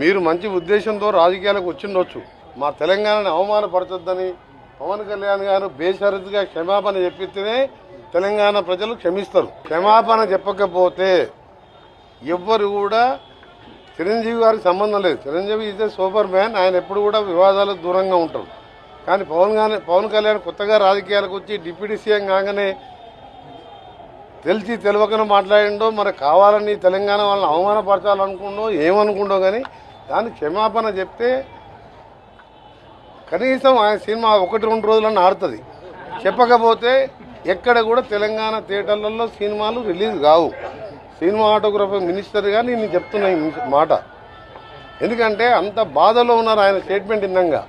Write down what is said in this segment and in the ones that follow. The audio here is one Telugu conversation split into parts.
మీరు మంచి ఉద్దేశంతో రాజకీయాలకు వచ్చిండొచ్చు. మా తెలంగాణని అవమానపరచొద్దని పవన్ కళ్యాణ్ గారు బేషరతుగా క్షమాపణ చెప్పితేనే తెలంగాణ ప్రజలు క్షమిస్తారు. క్షమాపణ చెప్పకపోతే ఎవ్వరు కూడా చిరంజీవి గారికి సంబంధం లేదు. చిరంజీవి ఈజ్ సూపర్ మ్యాన్ ఆయన ఎప్పుడు కూడా వివాదాలకు దూరంగా ఉంటారు కానీ పవన్ కానీ పవన్ కళ్యాణ్ కొత్తగా రాజకీయాలకు వచ్చి డిప్యూటీ సీఎం కాగానే తెలిసి తెలియకనే మాట్లాడిండో మరి కావాలని తెలంగాణ వాళ్ళని అవమానపరచాలనుకుండో ఏమనుకుండో కానీ దాన్ని క్షమాపణ చెప్తే కనీసం ఆయన సినిమా ఒకటి రెండు రోజులన్న ఆడుతుంది. చెప్పకపోతే ఎక్కడ కూడా తెలంగాణ థియేటర్లలో సినిమాలు రిలీజ్ కావు. సినిమా సినిమాటోగ్రఫీ మినిస్టర్గా నేను చెప్తున్నా ఈ మాట. ఎందుకంటే అంత బాధలో ఉన్నారు ఆయన స్టేట్మెంట్ విన్నాగా.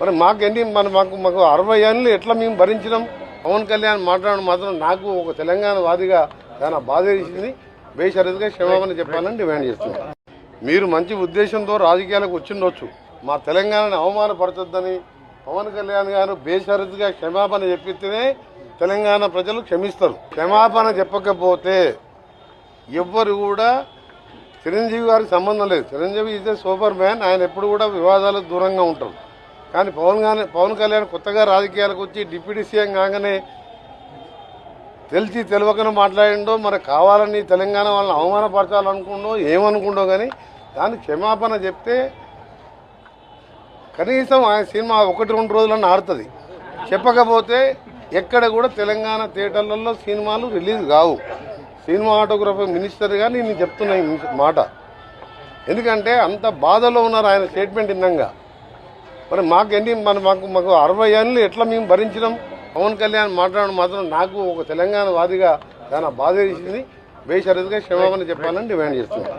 మరి మాకు మన మాకు మాకు అరవై ఏళ్ళు ఎట్లా మేము భరించినాం? పవన్ కళ్యాణ్ మాట్లాడడం మాత్రం నాకు ఒక తెలంగాణ వాదిగా చాలా బాధ వేసింది. బేషరతుగా క్షమాపణ చెప్పాలని డిమాండ్ చేస్తున్నాను మీరు మంచి ఉద్దేశంతో రాజకీయాలకు వచ్చిండొచ్చు. మా తెలంగాణని అవమానపరచొద్దని పవన్ కళ్యాణ్ గారు బేషరతుగా క్షమాపణ చెప్పితేనే తెలంగాణ ప్రజలు క్షమిస్తారు. క్షమాపణ చెప్పకపోతే ఎవ్వరు కూడా చిరంజీవి గారికి సంబంధం లేదు. Chiranjeevi is a superman ఆయన ఎప్పుడు కూడా వివాదాలకు దూరంగా ఉంటారు కానీ పవన్ గాని పవన్ కళ్యాణ్ కొత్తగా రాజకీయాలకు వచ్చి డిప్యూటీ సీఎం కాగానే తెలిసి తెలియకనే మాట్లాడిండో మరి కావాలని తెలంగాణ వాళ్ళని అవమానపరచాలనుకుండో ఏమనుకుండో కానీ దాన్ని క్షమాపణ చెప్తే కనీసం ఆయన సినిమా ఒకటి రెండు రోజులన్న ఆడుతుంది. చెప్పకపోతే ఎక్కడ కూడా తెలంగాణ థియేటర్లలో సినిమాలు రిలీజ్ కావు. సినిమా సినిమాటోగ్రఫీ మినిస్టర్గా నేను చెప్తున్నా ఈ మాట. ఎందుకంటే అంత బాధలో ఉన్నారు ఆయన స్టేట్మెంట్ విన్నాగా మరి మాకు ఎన్ని మన మాకు మాకు అరవై ఏళ్ళు ఎట్లా మేము భరించినాం? పవన్ కళ్యాణ్ మాట్లాడడం మాత్రం నాకు ఒక తెలంగాణ వాదిగా చాలా బాధ వేసింది. బేషరతుగా క్షమాపణ చెప్పాలని డిమాండ్ చేస్తున్నాను.